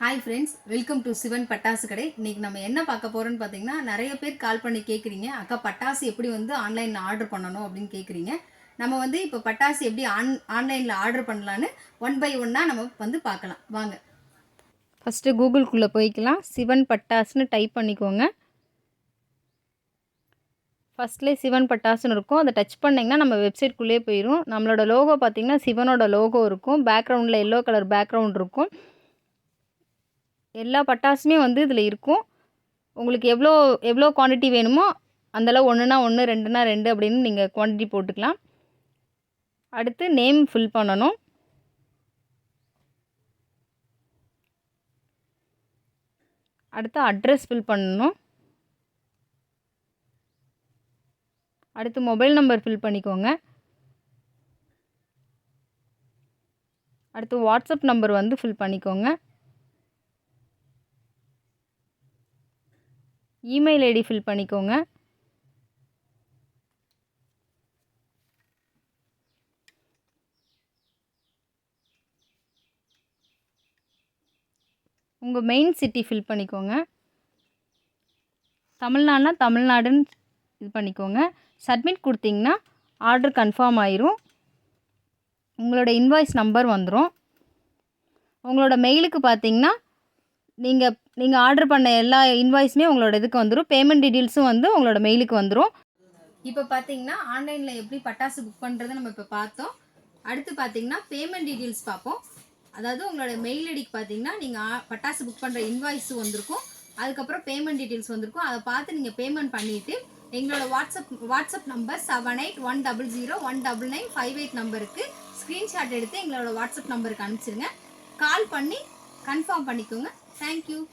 Hi friends welcome to Sivan பட்டாசு கடை. இன்னைக்கு நம்ம என்ன பார்க்க போகிறோன்னு பார்த்தீங்கன்னா நிறைய பேர் கால் பண்ணி கேட்குறீங்க அக்கா பட்டாசு எப்படி வந்து ஆன்லைனில் ஆர்டர் பண்ணணும் அப்படின்னு கேட்குறீங்க நம்ம வந்து இப்போ பட்டாசு எப்படி ஆன் ஆன்லைனில் ஆர்டர் பண்ணலான்னு ஒன் பை ஒன்னாக நம்ம வந்து பார்க்கலாம். வாங்க. ஃபஸ்ட்டு கூகுள்குள்ளே போய்க்கலாம். சிவன் பட்டாசுன்னு டைப் பண்ணிக்கோங்க. ஃபஸ்ட்லேயே சிவன் பட்டாசுன்னு இருக்கும். அதை டச் பண்ணிங்கன்னா நம்ம வெப்சைட்குள்ளேயே போயிடும் நம்மளோட லோகோ பார்த்தீங்கன்னா சிவனோட லோகோ இருக்கும். பேக்ரவுண்டில் எல்லோ கலர் பேக்ரவுண்ட் இருக்கும். எல்லா பட்டாசுமே வந்து இதில் இருக்கும். உங்களுக்கு எவ்வளோ எவ்வளோ குவான்டிட்டி வேணுமோ அந்தளவு ஒன்றுனா ஒன்று ரெண்டுனா ரெண்டு அப்படின்னு நீங்கள் குவான்டிட்டி போட்டுக்கலாம். அடுத்து நேம் ஃபில் பண்ணணும். அடுத்து அட்ரஸ் ஃபில் பண்ணணும். அடுத்து மொபைல் நம்பர் ஃபில் பண்ணிக்கோங்க. அடுத்து வாட்ஸ்அப் நம்பர் வந்து ஃபில் பண்ணிக்கோங்க. இமெயில் ஐடி ஃபில் பண்ணிக்கோங்க. உங்கள் மெயின் சிட்டி ஃபில் பண்ணிக்கோங்க. தமிழ்நாடுனா தமிழ்நாடுன்னு இது பண்ணிக்கோங்க. சப்மிட் கொடுத்தீங்கன்னா ஆர்டர் கன்ஃபார்ம் ஆயிரும். உங்களோட இன்வாய்ஸ் நம்பர் வந்துடும் உங்களோட மெயிலுக்கு பார்த்தீங்கன்னா நீங்கள் நீங்கள் ஆர்டர் பண்ண எல்லா இன்வாய்ஸுமே உங்களோட இதுக்கு வந்துடும் பேமெண்ட் டீட்டெயில்ஸும் வந்து உங்களோட மெயிலுக்கு வந்துடும் இப்போ பார்த்தீங்கன்னா ஆன்லைனில் எப்படி பட்டாசு புக் பண்ணுறது நம்ம இப்போ பார்த்தோம். அடுத்து பார்த்தீங்கன்னா பேமெண்ட் டீட்டெயில்ஸ் பார்ப்போம். அதாவது உங்களோட மெயில் ஐடிக்கு பார்த்தீங்கன்னா நீங்கள் பட்டாசு புக் பண்ணுற இன்வாய்ஸும் வந்திருக்கும். அதுக்கப்புறம் பேமெண்ட் டீட்டெயில்ஸ் வந்திருக்கும். அதை பார்த்து நீங்கள் பேமெண்ட் பண்ணிவிட்டு எங்களோட WhatsApp WhatsApp number seven eight one double zero one double nine five eight நம்பருக்கு ஸ்க்ரீன்ஷாட் எடுத்து எங்களோட வாட்ஸ்அப் நம்பருக்கு அனுப்பிச்சிருங்க. கால் பண்ணி கன்ஃபார்ம் பண்ணிக்கோங்க. Thank you.